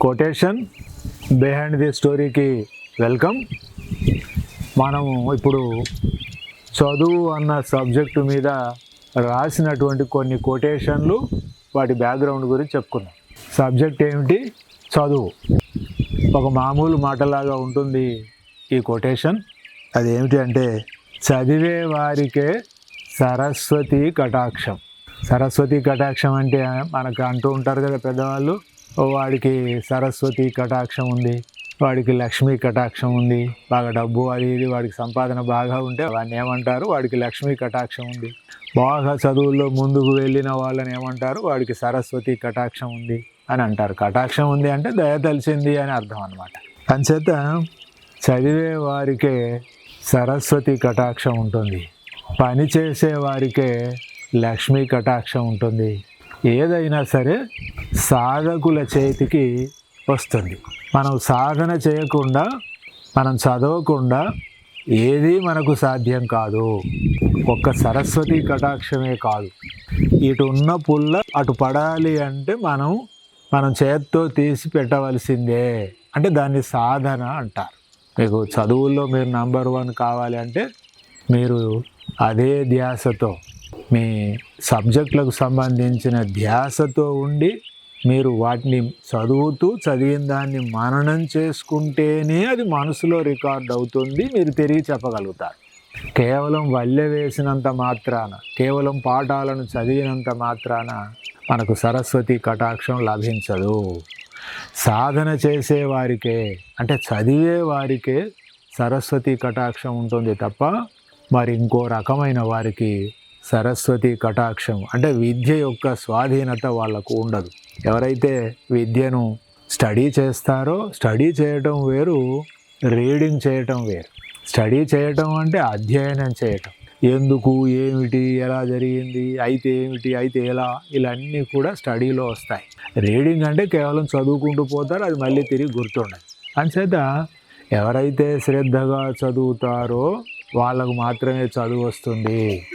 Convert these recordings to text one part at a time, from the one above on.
Quotation behind the స్టోరీకి welcome. మనము ఇప్పుడు చదువు అన్న సబ్జెక్టు మీద రాసినటువంటి కొన్ని కొటేషన్లు వాటి బ్యాక్గ్రౌండ్ గురించి చెప్పుకుందాం. సబ్జెక్ట్ ఏమిటి? చదువు. ఒక మామూలు మాటలాగా ఉంటుంది ఈ కొటేషన్. అది ఏమిటి అంటే చదివే వారికే సరస్వతి కటాక్షం. సరస్వతి కటాక్షం అంటే మనకు అంటూ ఉంటారు కదా పెద్దవాళ్ళు వాడికి సరస్వతి కటాక్షం ఉంది వాడికి లక్ష్మీ కటాక్షం ఉంది బాగా డబ్బు అది ఇది వాడికి సంపాదన బాగా ఉంటే వాడిని ఏమంటారు? వాడికి లక్ష్మీ కటాక్షం ఉంది. బాగా చదువుల్లో ముందుకు వెళ్ళిన వాళ్ళని ఏమంటారు? వాడికి సరస్వతి కటాక్షం ఉంది అని అంటారు. కటాక్షం ఉంది అంటే దయ తెలిసింది అని అర్థం అనమాట అంచేత చదివే వారికే సరస్వతి కటాక్షం ఉంటుంది. పని చేసే వారికే లక్ష్మీ కటాక్షం ఉంటుంది. ఏదైనా సరే సాధకుల చేతికి వస్తుంది. మనం సాధన చేయకుండా మనం చదవకుండా ఏది మనకు సాధ్యం కాదు. ఒక్క సరస్వతి కటాక్షమే కాదు. ఇటు ఉన్న పుల్ల అటు పడాలి అంటే మనం మనం చేత్తో తీసి పెట్టవలసిందే. అంటే దాన్ని సాధన అంటారు. మీకు చదువుల్లో మీరు నంబర్ వన్ కావాలి అంటే మీరు అదే ధ్యాసతో మీ సబ్జెక్టులకు సంబంధించిన ధ్యాసతో ఉండి మీరు వాటిని చదువుతూ చదివిన దాన్ని మననం చేసుకుంటేనే అది మనసులో రికార్డ్ అవుతుంది మీరు తిరిగి చెప్పగలుగుతారు. కేవలం వల్లె వేసినంత మాత్రాన కేవలం పాఠాలను చదివినంత మాత్రాన మనకు సరస్వతి కటాక్షం లభించదు. సాధన చేసే వారికే అంటే చదివే వారికే సరస్వతి కటాక్షం ఉంటుంది తప్ప మరి ఇంకో రకమైన వారికి సరస్వతి కటాక్షం అంటే విద్య యొక్క స్వాధీనత వాళ్ళకు ఉండదు. ఎవరైతే విద్యను స్టడీ చేస్తారో స్టడీ చేయటం వేరు రీడింగ్ చేయటం వేరు. స్టడీ చేయటం అంటే అధ్యయనం చేయటం. ఎందుకు ఏమిటి ఎలా జరిగింది అయితే ఏమిటి అయితే ఎలా ఇలా అన్నీ కూడా స్టడీలో వస్తాయి. రీడింగ్ అంటే కేవలం చదువుకుంటూ పోతారు అది మళ్ళీ తిరిగి గుర్తుండదు. అంచేత ఎవరైతే శ్రద్ధగా చదువుతారో వాళ్ళకు మాత్రమే చదువు వస్తుంది.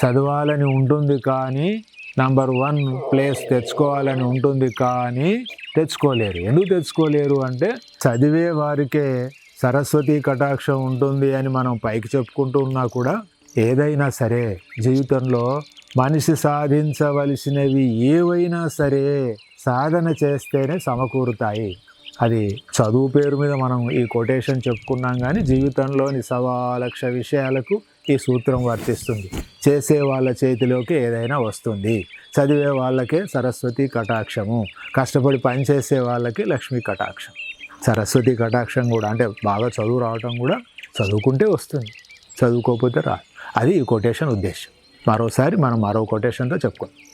చదవాలని ఉంటుంది కానీ నంబర్ వన్ ప్లేస్ తెచ్చుకోవాలని ఉంటుంది కానీ తెచ్చుకోలేరు. ఎందుకు తెచ్చుకోలేరు అంటే చదివే వారికే సరస్వతి కటాక్షం ఉంటుంది అని మనం పైకి చెప్పుకుంటూ ఉన్నా కూడా ఏదైనా సరే జీవితంలో మనిషి సాధించవలసినవి ఏవైనా సరే సాధన చేస్తేనే సమకూరుతాయి. అది చదువు పేరు మీద మనం ఈ కొటేషన్ చెప్పుకున్నాం కానీ జీవితంలోని సవా లక్ష విషయాలకు ఈ సూత్రం వర్తిస్తుంది. చేసే వాళ్ళ చేతిలోకి ఏదైనా వస్తుంది. చదివే వాళ్ళకే సరస్వతి కటాక్షము. కష్టపడి పని చేసే వాళ్ళకి లక్ష్మీ కటాక్షం. సరస్వతి కటాక్షం కూడా అంటే బాగా చదువు రావటం కూడా చదువుకుంటే వస్తుంది. చదువుకోకపోతే రా అది ఈ కొటేషన్ ఉద్దేశం. మరోసారి మనం మరో కొటేషన్తో చెప్పుకుందాం.